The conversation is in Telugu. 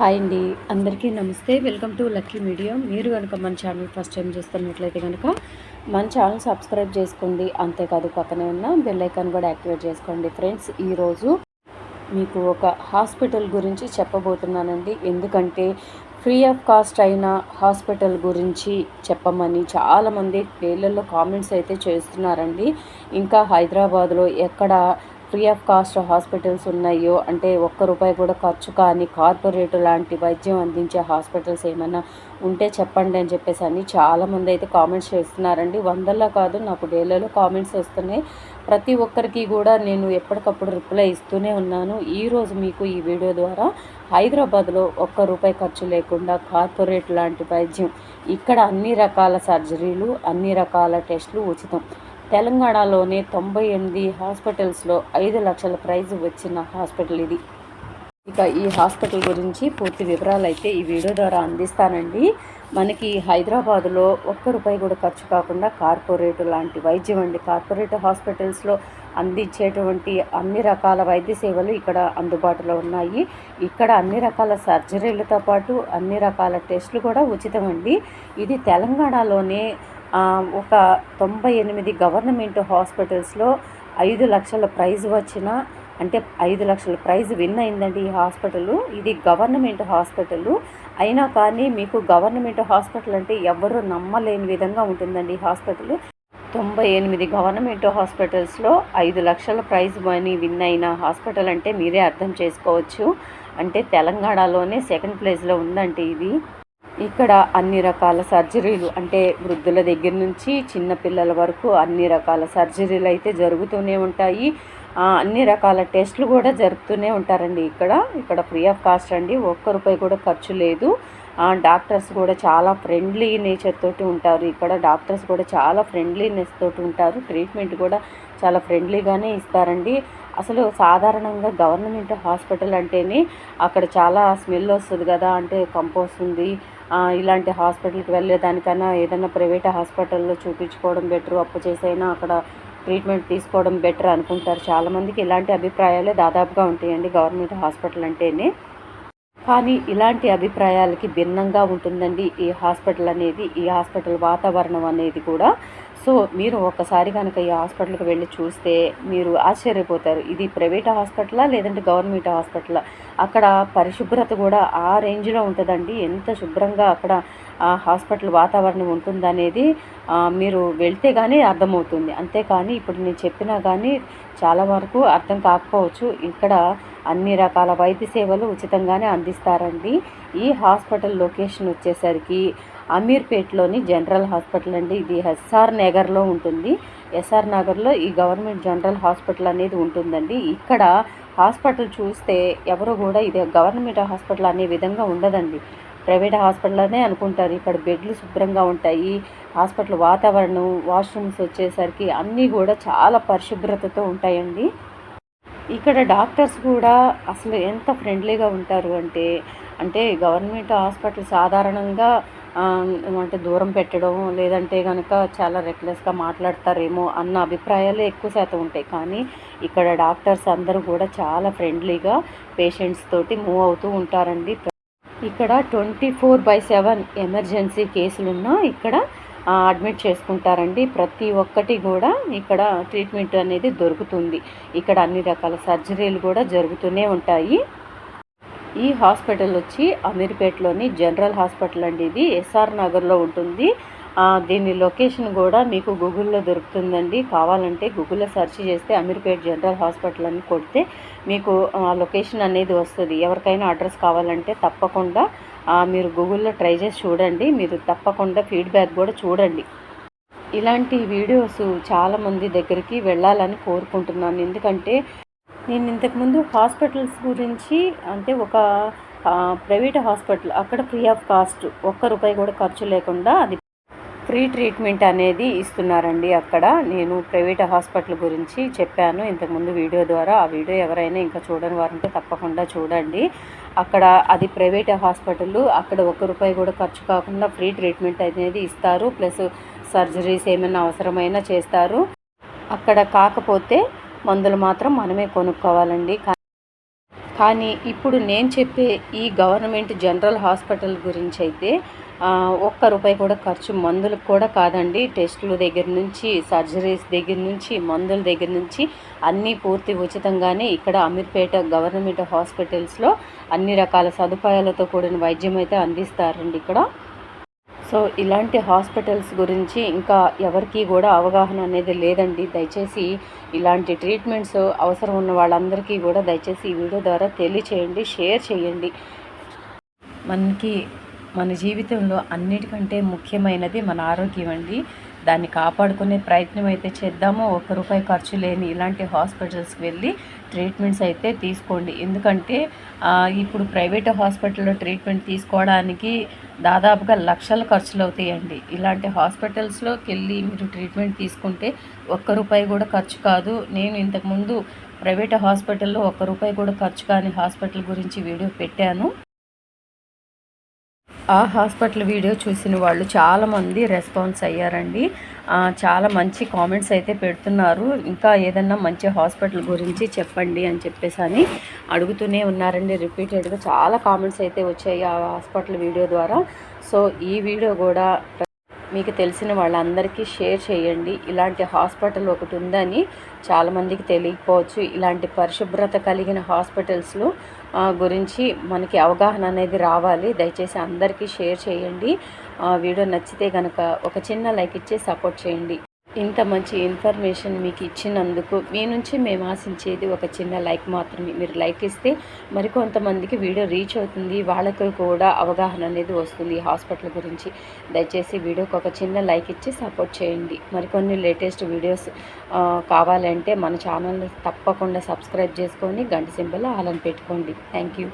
హాయ్ అండి. అందరికీ నమస్తే. Welcome to Lucky Media. మీరు కనుక మన ఛానల్ ఫస్ట్ టైం చూస్తున్నట్లయితే కనుక మన ఛానల్ సబ్స్క్రైబ్ చేసుకోండి. అంతేకాదు పక్కనే ఉన్న బెల్ ఐకాన్ కూడా యాక్టివేట్ చేసుకోండి. ఫ్రెండ్స్ ఈరోజు మీకు ఒక హాస్పిటల్ గురించి చెప్పబోతున్నానండి. ఎందుకంటే ఫ్రీ ఆఫ్ కాస్ట్ అయిన హాస్పిటల్ గురించి చెప్పమని చాలామంది పేర్లలో కామెంట్స్ అయితే చేస్తున్నారండి. ఇంకా హైదరాబాద్లో ఎక్కడ ఫ్రీ ఆఫ్ కాస్ట్ హాస్పిటల్స్ ఉన్నాయో అంటే ఒక్క రూపాయి కూడా ఖర్చు కానీ కార్పొరేట్ లాంటి వైద్యం అందించే హాస్పిటల్స్ ఏమైనా ఉంటే చెప్పండి అని చెప్పేసి అని చాలామంది అయితే కామెంట్స్ చేస్తున్నారండి. వందల్లో కాదు నాకు డేలలో కామెంట్స్ వస్తున్నాయి. ప్రతి ఒక్కరికి కూడా నేను ఎప్పటికప్పుడు రిప్లై ఇస్తూనే ఉన్నాను. ఈరోజు మీకు ఈ వీడియో ద్వారా హైదరాబాద్లో ఒక్క రూపాయి ఖర్చు లేకుండా కార్పొరేట్ లాంటి వైద్యం ఇక్కడ అన్ని రకాల సర్జరీలు అన్ని రకాల టెస్టులు ఉచితం. తెలంగాణలోనే తొంభై ఎనిమిది హాస్పిటల్స్లో ఐదు లక్షల ప్రైజ్ వచ్చిన హాస్పిటల్ ఇది. ఇక ఈ హాస్పిటల్ గురించి పూర్తి వివరాలు అయితే ఈ వీడియో ద్వారా అందిస్తానండి. మనకి హైదరాబాదులో ఒక్క రూపాయి కూడా ఖర్చు కాకుండా కార్పొరేట్ లాంటి వైద్యం అండి. కార్పొరేట్ హాస్పిటల్స్లో అందించేటువంటి అన్ని రకాల వైద్య సేవలు ఇక్కడ అందుబాటులో ఉన్నాయి. ఇక్కడ అన్ని రకాల సర్జరీలతో పాటు అన్ని రకాల టెస్టులు కూడా ఉచితమండి ఇది తెలంగాణలోనే ఒక తొంభై ఎనిమిది గవర్నమెంట్ హాస్పిటల్స్లో ఐదు లక్షల ప్రైజ్ వచ్చిన అంటే ఐదు లక్షల ప్రైజ్ విన్ అయిందండి ఈ హాస్పిటల్. ఇది గవర్నమెంట్ హాస్పిటల్. అయినా కానీ మీకు గవర్నమెంట్ హాస్పిటల్ అంటే ఎవరు నమ్మలేని విధంగా ఉంటుందండి ఈ హాస్పిటల్. తొంభై ఎనిమిది గవర్నమెంట్ హాస్పిటల్స్లో ఐదు లక్షల ప్రైజ్ మనీ విన్ అయిన హాస్పిటల్ అంటే మీరే అర్థం చేసుకోవచ్చు. అంటే తెలంగాణలోనే సెకండ్ ప్లేస్లో ఉందంటే ఇది. ఇక్కడ అన్ని రకాల సర్జరీలు అంటే వృద్ధుల దగ్గర నుంచి చిన్నపిల్లల వరకు అన్ని రకాల సర్జరీలు అయితే జరుగుతూనే ఉంటాయి. అన్ని రకాల టెస్టులు కూడా జరుపుతూనే ఉంటారండి ఇక్కడ. ఇక్కడ ఫ్రీ ఆఫ్ కాస్ట్ అండి ఒక్క రూపాయి కూడా ఖర్చు లేదు. డాక్టర్స్ కూడా చాలా ఫ్రెండ్లీ నేచర్ తోటి ఉంటారు ఇక్కడ. డాక్టర్స్ కూడా చాలా ఫ్రెండ్లీనెస్ తోటి ఉంటారు. ట్రీట్మెంట్ కూడా చాలా ఫ్రెండ్లీగానే ఇస్తారండి. అసలు సాధారణంగా గవర్నమెంట్ హాస్పిటల్ అంటేనే అక్కడ చాలా స్మెల్ వస్తుంది కదా అంటే కంపోస్ట్ ఉంది ఇలాంటి హాస్పిటల్కి వెళ్ళేదానికన్నా ఏదైనా ప్రైవేట్ హాస్పిటల్లో చూపించుకోవడం బెటర్ అప్పు చేసైనా అక్కడ ట్రీట్మెంట్ తీసుకోవడం బెటర్ అనుకుంటారు. చాలామందికి ఇలాంటి అభిప్రాయాలే దాదాపుగా ఉంటాయండి గవర్నమెంట్ హాస్పిటల్ అంటేనే. కానీ ఇలాంటి అభిప్రాయాలకి భిన్నంగా ఉంటుందండి ఈ హాస్పిటల్ అనేది ఈ హాస్పిటల్ వాతావరణం అనేది కూడా. సో మీరు ఒక్కసారి కనుక ఈ హాస్పిటల్కి వెళ్ళి చూస్తే మీరు ఆశ్చర్యపోతారు. ఇది ప్రైవేట్ హాస్పిటలా లేదంటే గవర్నమెంట్ హాస్పిటలా? అక్కడ పరిశుభ్రత కూడా ఆ రేంజ్లో ఉంటుందండి. ఎంత శుభ్రంగా అక్కడ ఆ హాస్పిటల్ వాతావరణం ఉంటుందనేది మీరు వెళ్తే కానీ అర్థమవుతుంది. అంతేకాని ఇప్పుడు నేను చెప్పినా కానీ చాలా వరకు అర్థం కాకపోవచ్చు. ఇక్కడ అన్ని రకాల వైద్య సేవలు ఉచితంగానే అందిస్తారండి. ఈ హాస్పిటల్ లొకేషన్ వచ్చేసరికి అమీర్పేట్లోని జనరల్ హాస్పిటల్ అండి. ఇది ఎస్ఆర్ నగర్లో ఉంటుంది. ఎస్ఆర్ నగర్లో ఈ గవర్నమెంట్ జనరల్ హాస్పిటల్ అనేది ఉంటుందండి. ఇక్కడ హాస్పిటల్ చూస్తే ఎవరు కూడా ఇది గవర్నమెంట్ హాస్పిటల్ అనే విధంగా ఉండదండి. ప్రైవేట్ హాస్పిటల్లోనే అనుకుంటారు. ఇక్కడ బెడ్లు శుభ్రంగా ఉంటాయి. హాస్పిటల్ వాతావరణం వాష్రూమ్స్ వచ్చేసరికి అన్నీ కూడా చాలా పరిశుభ్రతతో ఉంటాయండి. ఇక్కడ డాక్టర్స్ కూడా అసలు ఎంత ఫ్రెండ్లీగా ఉంటారు అంటే అంటే గవర్నమెంట్ హాస్పిటల్ సాధారణంగా అంటే దూరం పెట్టడం లేదంటే కనుక చాలా రెక్లెస్గా మాట్లాడతారేమో అన్న అభిప్రాయాలే ఎక్కువ శాతం ఉంటాయి. కానీ ఇక్కడ డాక్టర్స్ అందరూ కూడా చాలా ఫ్రెండ్లీగా పేషెంట్స్ తోటి మూవ్ అవుతూ ఉంటారండి. ఇక్కడ twenty four by seven emergency కేసులున్నా ఇక్కడ అడ్మిట్ చేసుకుంటారండి. ప్రతి ఒక్కటి కూడా ఇక్కడ ట్రీట్మెంట్ అనేది దొరుకుతుంది. ఇక్కడ అన్ని రకాల సర్జరీలు కూడా జరుగుతూనే ఉంటాయి. ఈ హాస్పిటల్ వచ్చి అమీర్పేటలోని జనరల్ హాస్పిటల్ అండి ఇది. ఎస్ఆర్ నగర్లో ఉంటుంది. దీని లొకేషన్ కూడా మీకు గూగుల్లో దొరుకుతుందండి. కావాలంటే గూగుల్లో సెర్చ్ చేస్తే అమీర్పేట్ జనరల్ హాస్పిటల్ అని కొడితే మీకు ఆ లొకేషన్ అనేది వస్తుంది. ఎవరికైనా అడ్రస్ కావాలంటే తప్పకుండా మీరు గూగుల్లో ట్రై చేసి చూడండి. మీరు తప్పకుండా ఫీడ్బ్యాక్ కూడా చూడండి. ఇలాంటి వీడియోస్ చాలామంది దగ్గరికి వెళ్ళాలని కోరుకుంటున్నాను. ఎందుకంటే నేను ఇంతకుముందు హాస్పిటల్స్ గురించి అంటే ఒక ప్రైవేట్ హాస్పిటల్ అక్కడ ఫ్రీ ఆఫ్ కాస్ట్ ఒక్క రూపాయి కూడా ఖర్చు లేకుండా అది ఫ్రీ ట్రీట్మెంట్ అనేది ఇస్తున్నారండి అక్కడ. నేను ప్రైవేట్ హాస్పిటల్ గురించి చెప్పాను. ఇంతకుముందు వీడియో ద్వారా. ఆ వీడియో ఎవరైనా ఇంకా చూడని వారంటే తప్పకుండా చూడండి. అక్కడ అది ప్రైవేట్ హాస్పిటల్. అక్కడ ఒక్క రూపాయి కూడా ఖర్చు కాకుండా ఫ్రీ ట్రీట్మెంట్ అనేది ఇస్తారు. ప్లస్ సర్జరీస్ ఏమైనా అవసరమైనా చేస్తారు. అక్కడ కాకపోతే మందులు మాత్రం మనమే కొనుక్కోవాలండి. కానీ ఇప్పుడు నేను చెప్పే ఈ గవర్నమెంట్ జనరల్ హాస్పిటల్ గురించి అయితే ఒక్క రూపాయి కూడా ఖర్చు మందులకు కూడా కాదండి. టెస్టుల దగ్గర నుంచి సర్జరీస్ దగ్గర నుంచి మందుల దగ్గర నుంచి అన్నీ పూర్తి ఉచితంగానే ఇక్కడ అమీర్పేట గవర్నమెంట్ హాస్పిటల్స్లో అన్ని రకాల సదుపాయాలతో కూడిన వైద్యం అయితే అందిస్తారండి ఇక్కడ. సో ఇలాంటి హాస్పిటల్స్ గురించి ఇంకా ఎవరికీ కూడా అవగాహన అనేది లేదండి. దయచేసి ఇలాంటి ట్రీట్మెంట్స్ అవసరం ఉన్న వాళ్ళందరికీ కూడా దయచేసి ఈ వీడియో ద్వారా తెలియచేయండి షేర్ చేయండి. మనకి మన జీవితంలో అన్నిటికంటే ముఖ్యమైనది మన ఆరోగ్యం అండి. దాన్ని కాపాడుకునే ప్రయత్నం అయితే చేద్దామో. ఒక్క రూపాయి ఖర్చు లేని ఇలాంటి హాస్పిటల్స్కి వెళ్ళి ట్రీట్మెంట్స్ అయితే తీసుకోండి. ఎందుకంటే ఇప్పుడు ప్రైవేట్ హాస్పిటల్లో ట్రీట్మెంట్ తీసుకోవడానికి దాదాపుగా లక్షల ఖర్చులు అవుతాయండి. ఇలాంటి హాస్పిటల్స్లోకి వెళ్ళి మీరు ట్రీట్మెంట్ తీసుకుంటే ఒక్క రూపాయి కూడా ఖర్చు కాదు. నేను ఇంతకుముందు ప్రైవేట్ హాస్పిటల్లో ఒక్క రూపాయి కూడా ఖర్చు కాని హాస్పిటల్ గురించి వీడియో పెట్టాను. ఆ హాస్పిటల్ వీడియో చూసిన వాళ్ళు చాలామంది రెస్పాన్స్ అయ్యారండి. చాలా మంచి కామెంట్స్ అయితే పెడుతున్నారు. ఇంకా ఏదన్నా మంచి హాస్పిటల్ గురించి చెప్పండి అని చెప్పేసి అని అడుగుతూనే ఉన్నారండి. రిపీటెడ్గా చాలా కామెంట్స్ అయితే వచ్చాయి ఆ హాస్పిటల్ వీడియో ద్వారా. సో ఈ వీడియో కూడా మీకు తెలిసిన వాళ్ళందరికీ షేర్ చేయండి. ఇలాంటి హాస్పిటల్ ఒకటి ఉందని చాలామందికి తెలియకపోవచ్చు. ఇలాంటి పరిశుభ్రత కలిగిన హాస్పిటల్స్లో గురించి మనకి అవగాహన అనేది రావాలి. దయచేసి అందరికీ షేర్ చేయండి. వీడియో నచ్చితే కనుక ఒక చిన్న లైక్ ఇచ్చి సపోర్ట్ చేయండి. ఇంత మంచి ఇన్ఫర్మేషన్ మీకు ఇచ్చినందుకు మీ నుంచి మేము ఆశించేది ఒక చిన్న లైక్ మాత్రమే. మీరు లైక్ ఇస్తే మరికొంతమందికి వీడియో రీచ్ అవుతుంది. వాళ్ళకు కూడా అవగాహన అనేది వస్తుంది హాస్పిటల్ గురించి. దయచేసి వీడియోకి ఒక చిన్న లైక్ ఇచ్చి సపోర్ట్ చేయండి. మరికొన్ని లేటెస్ట్ వీడియోస్ కావాలంటే మన ఛానల్ని తప్పకుండా సబ్స్క్రైబ్ చేసుకొని గంట సింబల్ ఆలని పెట్టుకోండి. Thank you.